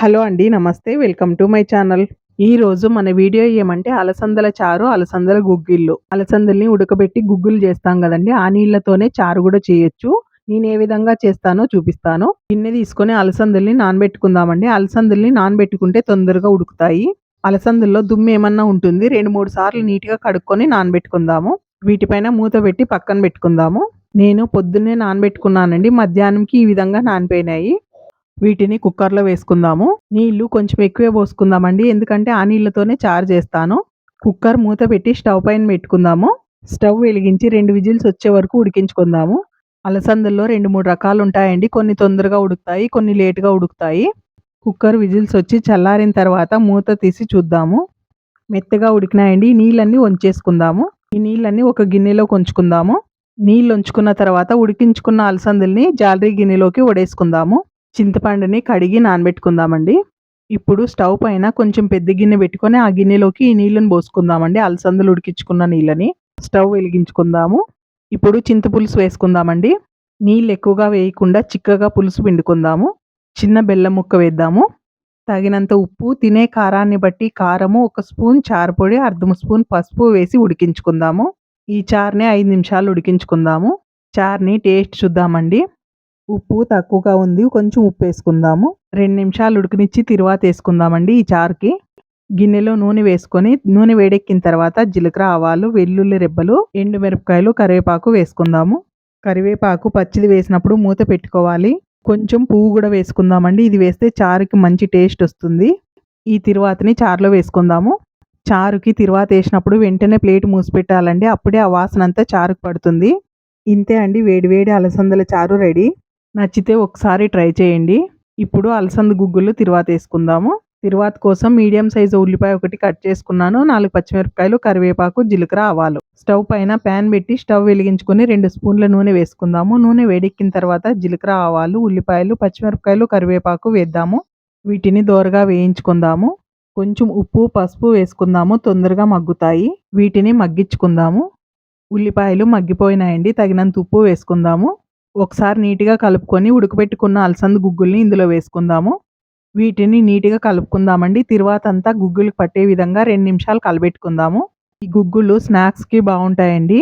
Hello అండి నమస్తే. Welcome to my channel. ఈ రోజు మన వీడియో ఏమంటే అలసందల చారు అలసందల గుగ్గిళ్ళు. అలసందల్ని ఉడకబెట్టి గుగ్గులు చేస్తాం కదండి ఆ నీళ్ళతోనే చారు కూడా చేయొచ్చు. నేను ఏ విధంగా చేస్తానో చూపిస్తాను. గిన్నె తీసుకొని అలసందల్ని నానబెట్టుకుందామండి. అలసందల్ని నానబెట్టుకుంటే తొందరగా ఉడుకుతాయి. అలసందల్లో దుమ్ము ఏమన్నా ఉంటుంది రెండు మూడు సార్లు నీట్గా కడుక్కొని నానబెట్టుకుందాము. వీటిపైన మూత పెట్టి పక్కన పెట్టుకుందాము. నేను పొద్దున్నే నానబెట్టుకున్నానండి మధ్యాహ్నంకి ఈ విధంగా నానిపోయినాయి. వీటిని కుక్కర్లో వేసుకుందాము. నీళ్ళు కొంచెం ఎక్కువే పోసుకుందామండి. ఎందుకంటే ఆ నీళ్ళతోనే చారు చేస్తాను. కుక్కర్ మూత పెట్టి స్టవ్ పైన పెట్టుకుందాము. స్టవ్ వెలిగించి రెండు విజిల్స్ వచ్చే వరకు ఉడికించుకుందాము. అలసందల్లో రెండు మూడు రకాలు ఉంటాయండి. కొన్ని తొందరగా ఉడుకుతాయి కొన్ని లేటుగా ఉడుకుతాయి. కుక్కర్ విజిల్స్ వచ్చి చల్లారిన తర్వాత మూత తీసి చూద్దాము. మెత్తగా ఉడికినాయండి. నీళ్ళన్నీ వంచేసుకుందాము. ఈ నీళ్ళన్నీ ఒక గిన్నెలో కొంచుకుందాము. నీళ్ళు ఉంచుకున్న తర్వాత ఉడికించుకున్న అలసందుల్ని జాలరీ గిన్నెలోకి వడేసుకుందాము చింతపండుని కడిగి నానబెట్టుకుందామండి. ఇప్పుడు స్టవ్ పైన కొంచెం పెద్ద గిన్నె పెట్టుకొని ఆ గిన్నెలోకి ఈ నీళ్ళని పోసుకుందామండి. అలసందలు ఉడికించుకున్న నీళ్ళని స్టవ్ వెలిగించుకుందాము. ఇప్పుడు చింతపులుసు వేసుకుందామండి. నీళ్ళు ఎక్కువగా వేయకుండా చిక్కగా పులుసు పిండుకుందాము. చిన్న బెల్లం ముక్క వేద్దాము. తగినంత ఉప్పు తినే కారాన్ని బట్టి కారము ఒక స్పూన్ చారుపొడి అర్ధము స్పూన్ పసుపు వేసి ఉడికించుకుందాము. ఈ చారుని ఐదు నిమిషాలు ఉడికించుకుందాము. చారుని టేస్ట్ చూద్దామండి. ఉప్పు తక్కువగా ఉంది కొంచెం ఉప్పు వేసుకుందాము. రెండు నిమిషాలు ఉడికినిచ్చి తిరువాత వేసుకుందామండి ఈ చారుకి. గిన్నెలో నూనె వేసుకొని నూనె వేడెక్కిన తర్వాత జీలకర్ర ఆవాలు వెల్లుల్లి రెబ్బలు ఎండు మిరపకాయలు కరివేపాకు వేసుకుందాము. కరివేపాకు పచ్చిది వేసినప్పుడు మూత పెట్టుకోవాలి. కొంచెం పువ్వు కూడా వేసుకుందామండి. ఇది వేస్తే చారుకి మంచి టేస్ట్ వస్తుంది. ఈ తిరువాతని చారులో వేసుకుందాము. చారుకి తిరువాత వేసినప్పుడు వెంటనే ప్లేట్ మూసి పెట్టాలండి. అప్పుడే ఆ వాసన అంతా చారుకు పడుతుంది. ఇంతే అండి. వేడివేడి అలసందల చారు రెడీ. నచ్చితే ఒకసారి ట్రై చేయండి. ఇప్పుడు అలసంద గుగ్గులు తిరువాత వేసుకుందాము. తిరువాత కోసం మీడియం సైజు ఉల్లిపాయ ఒకటి కట్ చేసుకున్నాను. నాలుగు పచ్చిమిరపకాయలు కరివేపాకు జీలకర్ర ఆవాలు. స్టవ్ పైన ప్యాన్ పెట్టి స్టవ్ వెలిగించుకొని రెండు స్పూన్ల నూనె వేసుకుందాము. నూనె వేడెక్కిన తర్వాత జీలకర్ర ఆవాలు ఉల్లిపాయలు పచ్చిమిరపకాయలు కరివేపాకు వేద్దాము. వీటిని దోరగా వేయించుకుందాము. కొంచెం ఉప్పు పసుపు వేసుకుందాము. తొందరగా మగ్గుతాయి. వీటిని మగ్గించుకుందాము. ఉల్లిపాయలు మగ్గిపోయినాయండి. తగినంత ఉప్పు వేసుకుందాము. ఒకసారి నీట్గా కలుపుకొని ఉడకబెట్టుకున్న అలసంద గుగ్గుల్ని ఇందులో వేసుకుందాము. వీటిని నీట్గా కలుపుకుందామండి. తర్వాత అంతా గుగ్గులు పట్టే విధంగా రెండు నిమిషాలు కలబెట్టుకుందాము. ఈ గుగ్గులు స్నాక్స్కి బాగుంటాయండి.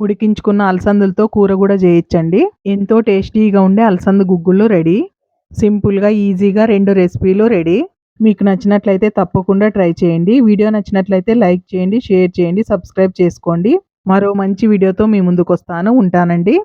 ఉడికించుకున్న అలసందులతో కూర కూడా చేయొచ్చండి. ఎంతో టేస్టీగా ఉండే అలసంద గుగ్గులు రెడీ. సింపుల్గా ఈజీగా రెండు రెసిపీలు రెడీ. మీకు నచ్చినట్లయితే తప్పకుండా ట్రై చేయండి. వీడియో నచ్చినట్లయితే లైక్ చేయండి షేర్ చేయండి సబ్స్క్రైబ్ చేసుకోండి. మరో మంచి వీడియోతో మీ ముందుకు వస్తాను ఉంటానండి.